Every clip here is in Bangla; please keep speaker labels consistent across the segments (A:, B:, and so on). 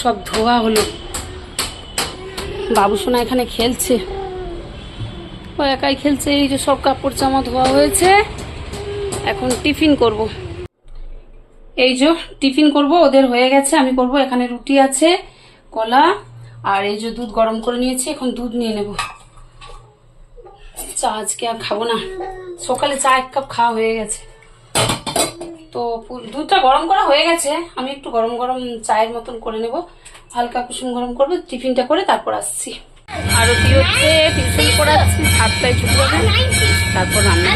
A: সব ধোয়া হলো। বাবুসোনা এখানে খেলছে। ও একাই খেলছে, এই যে সব কাপড় জামা ধোয়া হয়েছে। এখন টিফিন করব। এই যে টিফিন করব, ওদের হয়ে গেছে, আমি করব। এখানে রুটি আছে, কলা, আর এই যে দুধ গরম করে নিয়েছি, এখন দুধ নিয়ে নেব। চা আজকে আর খাব না। সকালে চা এক কাপ খাওয়া হয়ে গেছে। তো দুধটা গরম করা হয়ে গেছে। আমি একটু গরম গরম চায়ের মতন করে নেব। হালকা কুসুম গরম করব টিফিনটা করে তারপর আসছি। আরতি হচ্ছে টিউশন পড়াচ্ছি সাতটায় ছুটি হবে তারপর রান্না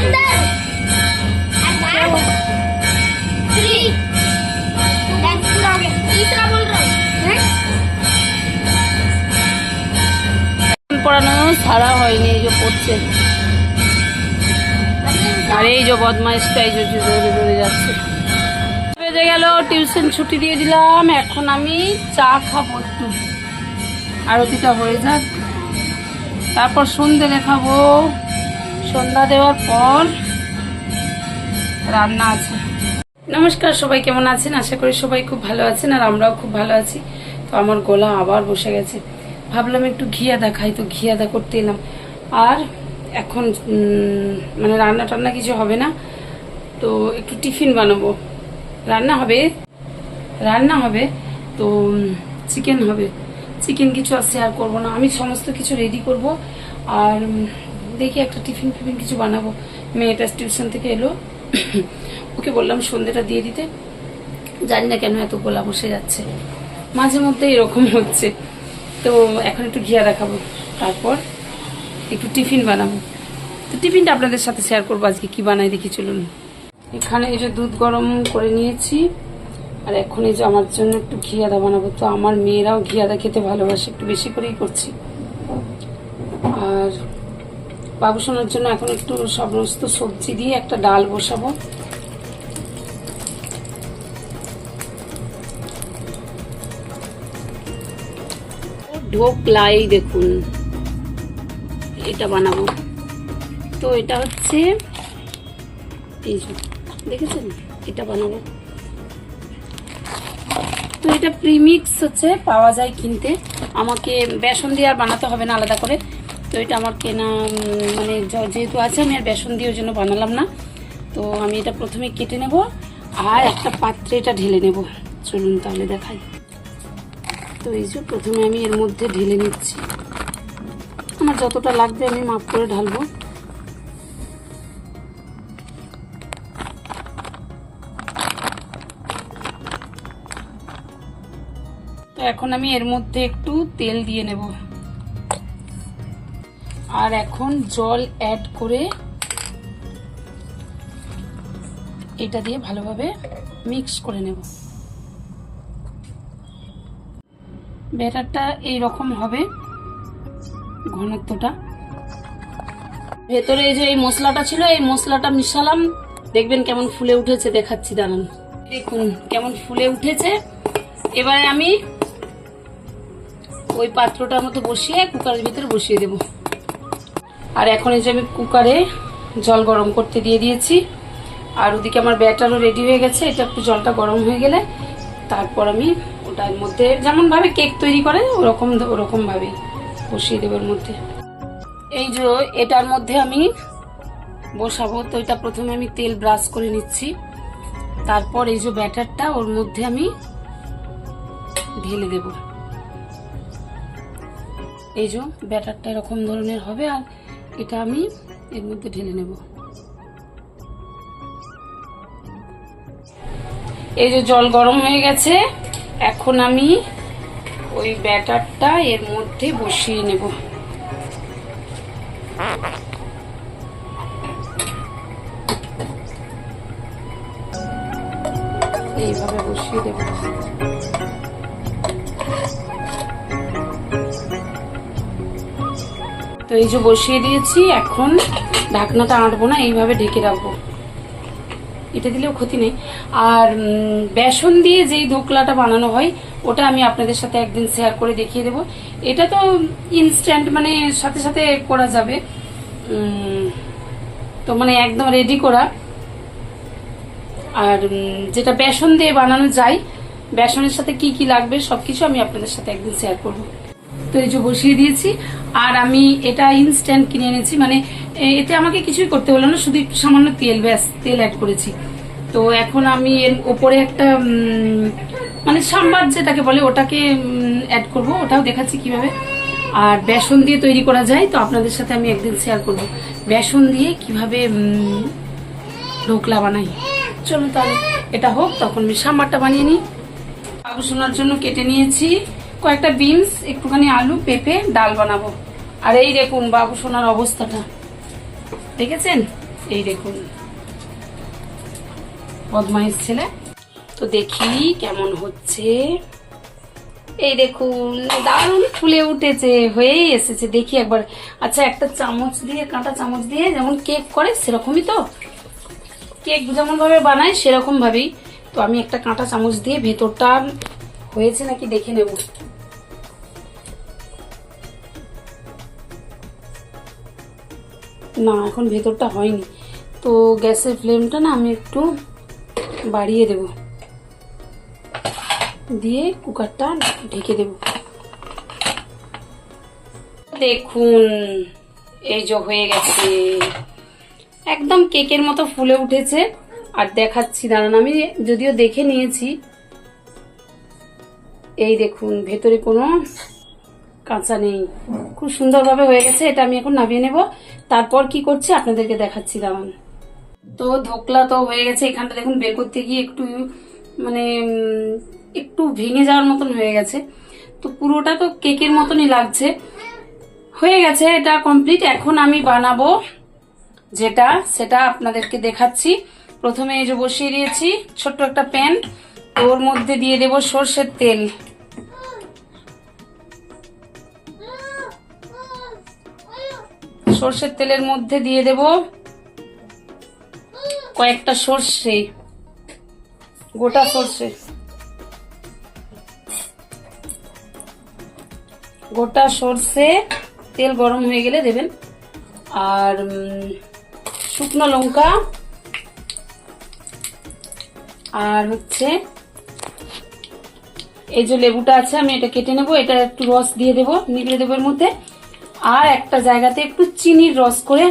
A: পড়ানো ছাড়া হয়নি এই যে পড়ছে। আর এই যে বদমাইশটা এই যে জোরে জোরে যাচ্ছে। বেজে গেল টিউশন ছুটি দিয়ে দিলাম, এখন আমি চা খাব একটু। আরতিটা হয়ে যাক। তারপর সন্ধে দেখাবো। সন্ধ্যা দেওয়ার পর রান্না আছে। নমস্কার, সবাই কেমন আছেন? আশা করি সবাই খুব ভালো আছেন আর আমরাও খুব ভালো আছি। তো আমার গলা আবার বসে গেছে। ভাবলাম একটু ঘিয়াদা খাই তো ঘিয়া ঘিয়াদা করতে এলাম। আর এখন মানে রান্না টান্না কিছু হবে না, তো একটু টিফিন বানাবো। রান্না হবে। রান্না হবে, তো চিকেন হবে। চিকেন কিছু আর শেয়ার করব না। আমি সমস্ত কিছু রেডি করব। আর দেখি একটা টিফিন ফিফিন কিছু বানাবো। মেয়েটা টিউশন থেকে এলো। ওকে বললাম সন্ধ্যেটা দিয়ে দিতে। জানি না কেন এত গোলা বসে যাচ্ছে। মাঝে মধ্যে এরকম হচ্ছে। তো, এখন একটু ঘিয়া দেখাবো। তারপর একটু টিফিন বানাবো। তো টিফিনটা আপনাদের সাথে শেয়ার করব আজকে। কি বানাই দেখি চলুন। এখানে এই যে দুধ গরম করে নিয়েছি, আর এখন এই যে আমার জন্য একটু ঘিয়াদা বানাবো। তো আমার মেয়েরাও ঘিয়াদা খেতে ভালোবাসে, একটু বেশি করেই করছি। আর বাবুসোনার জন্য এখন একটু সমস্ত সবজি দিয়ে একটা ডাল বসাবো। ঢোকলাই দেখুন। এটা বানাবো। তো এটা হচ্ছে এই দেখেছেন? এটা বানাবো। তো এটা প্রিমিক্স হচ্ছে, পাওয়া যায় কিনতে। আমাকে বেসন দিয়ে আর বানাতে হবে না আলাদা করে। তো এটা আমার কেনা মানে যেহেতু আছে, আমি আর বেসন দিয়ে ওই জন্য বানালাম না। তো আমি এটা প্রথমে কেটে নেব, আর একটা পাত্রে এটা ঢেলে নেব। চলুন তাহলে দেখাই। তো এই যে প্রথমে আমি এর মধ্যে ঢেলে নিচ্ছি। আমার যতটা লাগবে আমি মাপ করে ঢালবো। এখন আমি এর মধ্যে একটু তেল দিয়ে নেব। আর এখন জল অ্যাড করে এটা দিয়ে ভালোভাবে মিক্স করে নেব। ব্যাটারটা এই রকম হবে ঘনত্বটা। ভেতরে যে এই মশলাটা ছিল, এই মশলাটা মিশালাম। দেখবেন কেমন ফুলে উঠেছে, দেখাচ্ছি, দাঁড়ান। দেখুন, কেমন ফুলে উঠেছে। এবারে আমি ওই পাত্রটার মতো বসিয়ে কুকারের ভিতরে বসিয়ে দেব। আর এখন এই যে আমি কুকারে জল গরম করতে দিয়ে দিয়েছি। আর ওদিকে আমার ব্যাটারও রেডি হয়ে গেছে, এটা একটু জলটা গরম হয়ে গেলে তারপর আমি ওটার মধ্যে যেমন ভাবে কেক তৈরি করে, ওরকম ওরকম ভাবেই বসিয়ে দেবো এর মধ্যে। এই যে এটার মধ্যে আমি বসাবো, তো এটা প্রথমে আমি তেল ব্রাশ করে নিচ্ছি। তারপর এই যে ব্যাটারটা, ওর মধ্যে আমি ঢেলে দেব। এই যে ব্যাটারটা এরকম ধরনের হবে আর এটা আমি এর মধ্যে ঢেলে নেব। এই যে জল গরম হয়ে গেছে, এখন আমি ওই ব্যাটারটা এর মধ্যে বসিয়ে নেব। এইভাবে বসিয়ে দেব। এই যে বসিয়ে দিয়েছি, এখন ঢাকনাটা আঁটবো না, এইভাবে ঢেকে রাখব। এটা দিলেও ক্ষতি নেই। আর বেসন দিয়ে যেই ধোকলাটা বানানো হয়, ওটা আমি আপনাদের সাথে একদিন শেয়ার করে দেখিয়ে দেব। এটা তো ইনস্ট্যান্ট মানে সাথে সাথে করা যাবে। তো মানে একদম রেডি করা। আর যেটা বেসন দিয়ে বানানো যায়, বেসনের সাথে কি কি লাগবে, সবকিছু আমি আপনাদের সাথে একদিন শেয়ার করব। তো এই যে বসিয়ে দিয়েছি। আর আমি এটা ইনস্ট্যান্ট কিনে এনেছি। মানে এতে আমাকে কিছুই করতে হলো না, শুধু একটু সামান্য তেল, ব্যাস, তেল অ্যাড করেছি। তো এখন আমি এর ওপরে একটা মানে সাম্বার যেটাকে বলে, ওটাকে অ্যাড করব। ওটাও দেখাচ্ছি কীভাবে। আর বেসন দিয়ে তৈরি করা যায়, তো আপনাদের সাথে আমি একদিন শেয়ার করব। বেসন দিয়ে কীভাবে ঢোকলা বানাই। চলো তাহলে, এটা হোক, তখন আমি সাম্বারটা বানিয়ে নিই। শোনার জন্য কেটে নিয়েছি। কয়েকটা বিনস, একটুখানি আলু, পেঁপে, ডাল বানাবো। আর এই দেখুন বাবু সোনার অবস্থাটা। দেখেছেন? এই দেখুন। বদমাইশ ছেলে। তো দেখি কেমন হচ্ছে। এই দেখুন, দারুণ ফুলে উঠেছে, হয়েই এসেছে। দেখি একবার। আচ্ছা একটা চামচ দিয়ে, কাঁটা চামচ দিয়ে যেমন কেক করে, সেরকমই তো? কেক যেমন ভাবে বানায় সেরকম ভাবেই তো আমি একটা কাঁটা চামচ দিয়ে ভেতরটা হয়েছে নাকি দেখে নেব। না, এখন ভেতরটা হয়নি। তো গ্যাসের ফ্লেমটা না আমি একটু বাড়িয়ে দেব। দিয়ে কুকারটা ঢেকে দেব। দেখুন, এই যে হয়ে গেছে। একদম কেকের মতো ফুলে উঠেছে। আর দেখাচ্ছি, দাঁড়ান, আমি যদিও দেখে নিয়েছি। এই দেখুন, ভেতরে কোনো কাঁচা নেই। খুব সুন্দরভাবে হয়ে গেছে, এটা আমি এখন নামিয়ে নেব। তারপর কি করছি আপনাদেরকে দেখাচ্ছি দাঁড়ান তো ধোকলা তো হয়ে গেছে, এখানটা দেখুন বের করতে গিয়ে একটু মানে একটু ভেঙে যাওয়ার মতন হয়ে গেছে। তো পুরোটা তো কেকের মতনই লাগছে। হয়ে গেছে এটা কমপ্লিট, এখন আমি বানাবো যেটা, সেটা আপনাদেরকে দেখাচ্ছি। প্রথমে এই যে বসিয়ে দিয়েছি, ছোট্ট একটা প্যান। ওর মধ্যে দিয়ে দেব সর্ষের তেল। সর্ষের তেলের মধ্যে দিয়ে দেব কয়েকটা সর্ষে, গোটা সর্ষে। গোটা সর্ষে তেল গরম হয়ে গেলে দেবেন। আর শুকনো লঙ্কা আর হচ্ছে এই যে লেবুটা আছে, আমি এটা কেটে নেব। এটা একটু রস দিয়ে দেবো নিগড়ে দেবো এর মধ্যে। আর একটা জায়গাতে একটু চিনির রস করে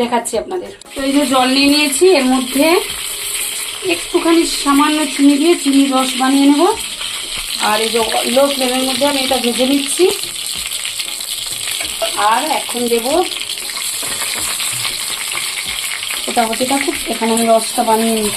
A: দেখাচ্ছি আপনাদের। তো এই যে জল নিয়ে নিয়েছি, এর মধ্যে একটুখানি সামান্য চিনি দিয়ে চিনির রস বানিয়ে নেব। আর এই যে লো ফ্লেমের মধ্যে আমি এটা ভেজে নিচ্ছি। আর এখন দেব এটা থাকুক এখানে আমি রসটা বানিয়ে নিই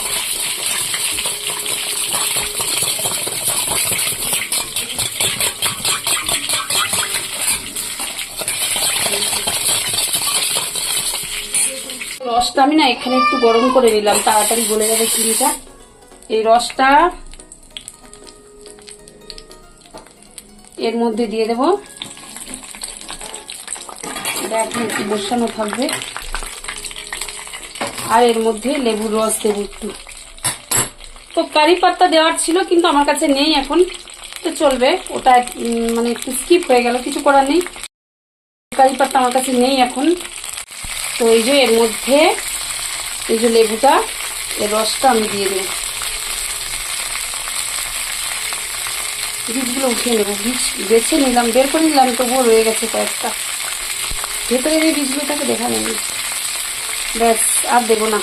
A: রসটা আমি না এখানে একটু গরম করে নিলাম, তাড়াতাড়ি গলে যাবে চিনিটা। এই রসটা এর মধ্যে দিয়ে দেব। এটা এখন একটু বসানো থাকবে। আর এর মধ্যে লেবুর রস দেবো একটু। তো কারি পাত্তা দেওয়ার ছিল, কিন্তু আমার কাছে নেই এখন। তো চলবে, ওটা মানে একটু স্কিপ হয়ে গেল, কিছু করার নেই। কারি পাত্তা আমার কাছে নেই এখন। তো এই যে এর মধ্যে এই যে লেবুটা এর রসটা আমি দিয়ে দেবো। বীজগুলো উঠিয়ে নেব। বীজ বেছে নিলাম, বের করে নিলাম, তবুও রয়ে গেছে কয়েকটা। ভেতরে যে বীজগুলো থাকে দেখা নেই ব্যাস, আর দেবো না।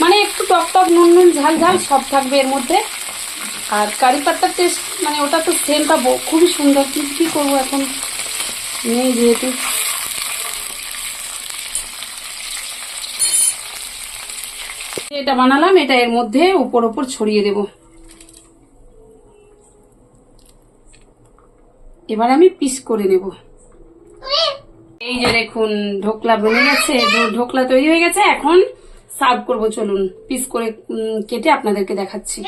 A: মানে একটু টক টক, নুন নুন, ঝাল ঝাল সব থাকবে এর মধ্যে। আর কারি পাত্তার টেস্ট মানে ওটা তো সেন্টটা খুবই সুন্দর। কিন্তু কী করব এখন? নেই যেহেতু। এটা বানালাম, এটা এর মধ্যে উপর উপর ছড়িয়ে দেব। এবার আমি পিস করে নেব। এই যে দেখুন, ঢোকলা বনে গেছে ঢোকলা তৈরি হয়ে গেছে, এখন সার্ভ করব। চলুন, পিস করে কেটে আপনাদেরকে দেখাচ্ছি।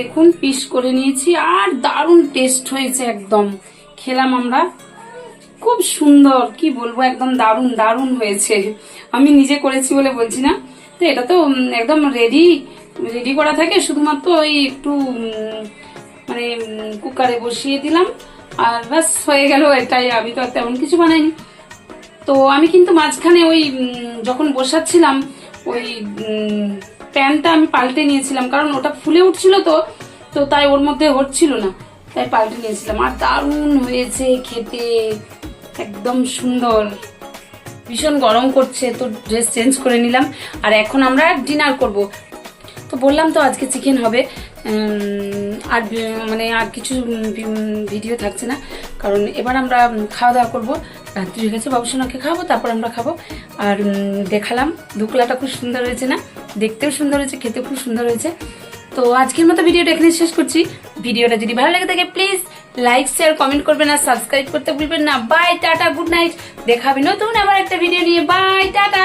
A: দেখুন পিস করে নিয়েছি আর দারুণ টেস্ট হয়েছে একদম। খেলাম আমরা। খুব সুন্দর, কি বলব, একদম দারুণ দারুণ হয়েছে। আমি নিজে করেছি বলে বলছি না। তো এটা তো একদম রেডি রেডি করা থাকে। শুধুমাত্র ওই একটু মানে কুকারে বসিয়ে দিলাম। আর ব্যাস, হয়ে গেল এটাই। আমি তো আর তেমন কিছু বানাইনি। তো আমি কিন্তু মাঝখানে ওই যখন বসাচ্ছিলাম, ওই প্যানটা আমি পাল্টে নিয়েছিলাম, কারণ ওটা ফুলে উঠছিল তো তো তাই ওর মধ্যে হচ্ছিল না। তাই পাল্টে নিয়েছিলাম। আর দারুণ হয়েছে খেতে, একদম সুন্দর। ভীষণ গরম করছে, তো ড্রেস চেঞ্জ করে নিলাম। আর এখন আমরা ডিনার করব। তো বললাম তো আজকে চিকেন হবে। আর মানে আর কিছু ভিডিও থাকছে না। কারণ এবার আমরা খাওয়া দাওয়া করব। রাত্রি হয়ে গেছে বাবুসোনাকে খাব তারপর আমরা খাব। আর দেখালাম ধুকলাটা খুব সুন্দর হয়েছে না? দেখতেও সুন্দর হয়েছে, খেতেও খুব সুন্দর হয়েছে। তো আজকের মতো ভিডিওটা এখানে শেষ করছি। ভিডিওটা যদি ভালো লাগে থাকে প্লিজ লাইক শেয়ার কমেন্ট করবেন না সাবস্ক্রাইব করতে ভুলবেন না। বাই টাটা গুড নাইট দেখাবি নতুন আবার একটা ভিডিও নিয়ে। Bye tata.